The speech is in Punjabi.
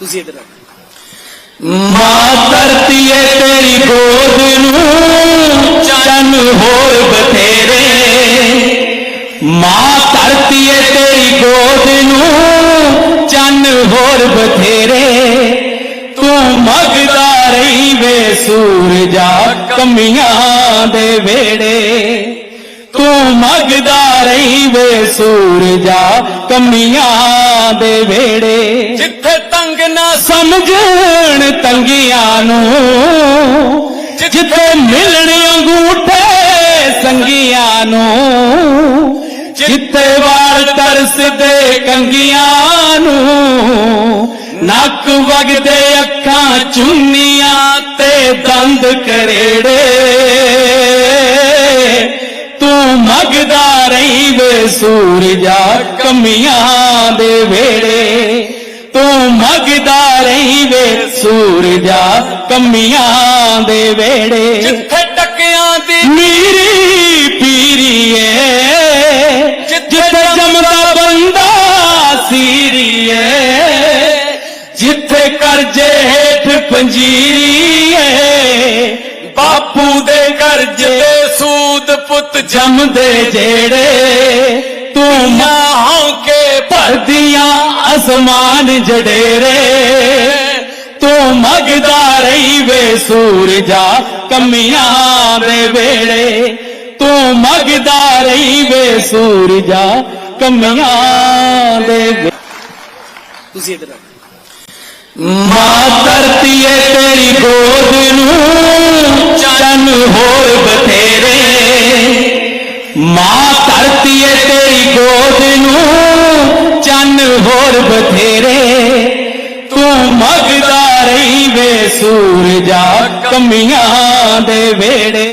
ਤੁਸੀਂ ਇੱਧਰ। ਮਾਂ ਧਰਤੀ ਏ ਤੇਰੀ ਗੋਦ ਨੂੰ ਚੰਨ ਹੋਰ ਬਥੇਰੇ। ਮਾਂ ਧਰਤੀ ਏ ਤੇਰੀ ਗੋਦ ਨੂੰ ਚੰਨ ਹੋਰ ਬਥੇਰੇ। ਤੂੰ ਮਗਦਾ ਰਹੀ ਵੇ ਸੂਰਜਾ ਕਮੀਆਂ ਦੇ ਵੇੜੇ ਤੂੰ ਮਗਦਾ ਰਹੀ ਵੇ ਸੂਰਜਾ ਕਮੀਆਂ ਦੇ ਵੇੜੇ ਜਿੱਥੇ ਤੰਗ ਨਾ ਸਮਝਣ ਤੰਗੀਆਂ ਨੂੰ। ਜਿੱਥੇ ਮਿਲਣ ਅੰਗੂਠੇ ਸੰਗੀਆਂ ਨੂੰ। ਜਿੱਥੇ ਵਾਲ ਤਰਸਦੇ ਕੰਗੀਆਂ ਨੂੰ। ਨੱਕ ਵਗਦੇ ਅੱਖਾਂ ਚੁੰਨੀਆਂ ਤੇ ਦੰਦ ਕਰੇੜੇ। ਤੂੰ ਮਗਦਾ ਰਹੀ ਵੇ ਸੂਰਜਾ ਕਮੀਆਂ ਦੇ ਵੇੜੇ ਮਗਦਾ ਰਹੀ ਵੇ ਸੂਰਜਾ ਕਮੀਆਂ ਦੇ ਵੇੜੇ। ਜਿੱਥੇ ਟੱਕਿਆਂ ਦੀ ਮੀਰੀ ਪੀਰੀਏ ਜਿੱਥੇ ਜੰਮਦਾ ਬੰਦਾ ਸੀਰੀਏ ਜਿੱਥੇ ਕਰਜੇ ਹੇਠ ਪੰਜੀਰੀਏ। ਬਾਪੂ ਦੇ ਕਰਜ ਤੇ ਸੂਦ ਪੁੱਤ ਜੰਮਦੇ ਜਿਹੜੇ ਤੂੰ ਮਾਂ ਕੇ ਭਰਦੀਆਂ। ਅਸਮਾਨ ਜਡੇਰੇ, ਤੂੰ ਮਗਦਾ ਰਹੀ ਵੇ ਸੂਰਜਾ, ਕਮੀਆਂ ਦੇ ਵੇੜੇ ਤੂੰ ਮਗਦਾ ਰਹੀ ਵੇ ਸੂਰਜਾ, ਕਮੀਆਂ ਦੇ ਤੁਸੀਂ ਇੱਧਰ ਆਓ। ਮਾਂ ਧਰਤੀ ਏ ਤੇਰੀ ਗੋਦ ਨੂੰ, ਚੰਨ ਹੋਰ ਬਥੇਰੇ ਮਾਂ ਧਰਤੀ ਏ ਤੇਰੀ ਗੋਦ ਨੂੰ ਹੋਰ ਬਥੇਰੇ। ਤੂੰ ਮਗਦਾ ਰਹੀ ਵੇ ਸੂਰਜਾ ਕਮੀਆਂ ਦੇ ਵੇੜੇ।